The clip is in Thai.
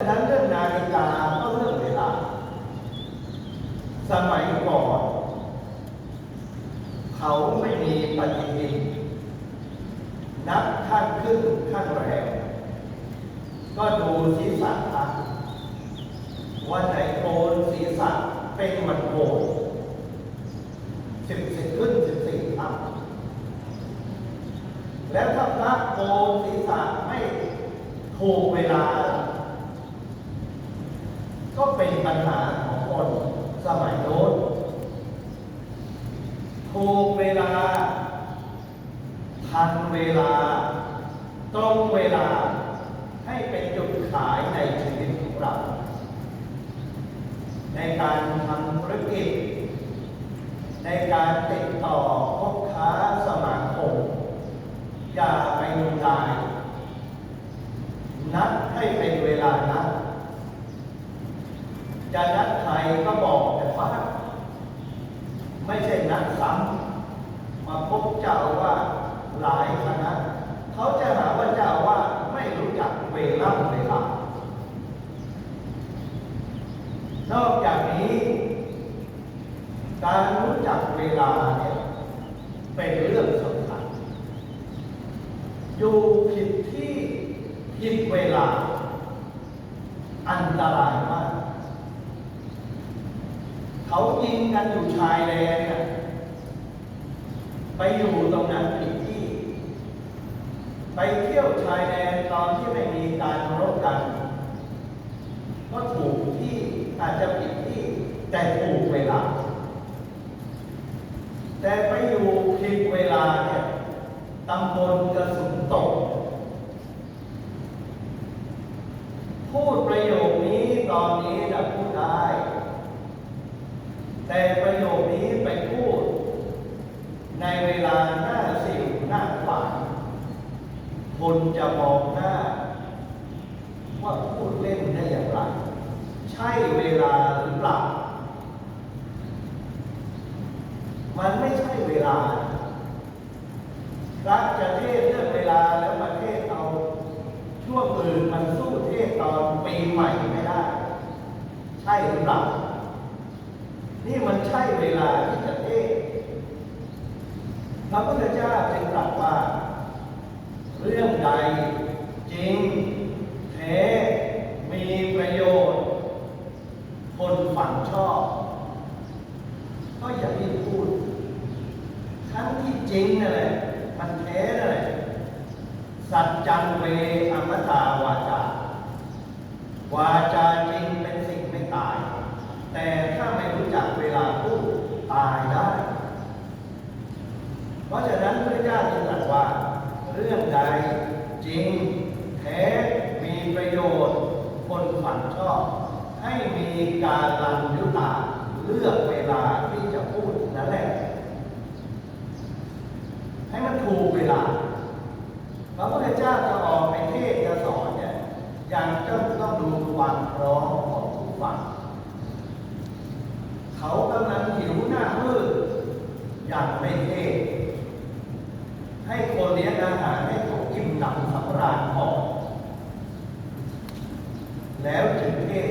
ฉะนั้นเรื่องนาฬิกาก็เรื่องเวลา สมัยก่อน เขาไม่มีปฏิทิน นับข้างขึ้นข้างแรมก็ดูศีรษะพระวันไหนโกนศีรษะเป็นวันโกนสิบสิบขึ้นสิบสี่คำแล้วถ้าพระโกนศีรษะไม่ถูกเวลา ก็เป็นปัญหาของคนสมัยโน้นถูกเวลา ทันเวลา ตรงเวลาให้เป็นจุดขายในชีวิตของเรา ในการทำธุรกิจ ในการติดต่อพบค้าสมาคมอย่าไปดูดายนัดให้เป็นเวลานัด จะนัดใครก็บอกแต่ว่าไม่ใช่นัดซ้ำมาพบเจ้าว่าหลายคณะเขาจะหาว่าเจ้าว่าไม่รู้จักเวลาเวลานอกจากนี้ การรู้จักเวลาเนี่ยเป็นเรื่องสำคัญ อยู่ผิดที่ผิดเวลา อันตรายมากายิงกันอยู่ชายแดนไปอยู่ตรงนั้นผิดที่ ไปเที่ยวชายแดนตอนที่ไม่มีการรบกัน ก็ถูกที่อาจจะผิดที่แต่ถูกเวลา แต่ไปอยู่ผิดเวลาเนี่ยตำบลกระสุนตก พูดประโยคนี้ตอนนี้จะพูดได้ แต่ประโยคนี้ไปพูด ในเวลาหน้าสิวหน้าขวานคนจะมองหน้า ว่าพูดเล่นได้อย่างไร ใช่เวลาหรือเปล่า มันไม่ใช่เวลาพระจะเทศเรื่องเวลาแล้วประเทศเอาช่วงอื่นมันสู้เทศตอนปีใหม่ไม่ได้ ใช่หรือเปล่า นี่มันใช่เวลาที่จะเทศพระพุทธเจ้าจึงตรัสว่า เรื่องใดจริงแท้มีประโยชน์ คนฝังชอบ ก็อย่ารีบพูด ทั้งที่จริงนั่นแหละ มันแท้นั่นแหละ สัจจังเวอมตาวาจาวาจาจริงเป็นสิ่งไม่ตาย แต่ถ้าไม่รู้จักเวลาพูดตายได้ เพราะฉะนั้นพระเจ้าจึงตรัสว่า เรื่องใด จริงแท้มีประโยชน์ คนฝันชอบ ให้มีการรันยุตาเลือกเวลาที่จะพูดนั่นแหละ ให้มันถูกเวลาพระพุทธเจ้าจะออกไปเทศจะสอนเนี่ยยังต้องต้องดูความพร้อมของผู้ฟังเขากำลังหิวหน้ามืดอย่างไม่เทศน์ ให้คนเลี้ยงอาหารให้เขาอิ่มหนำสำราญพอแล้วจึงเทศ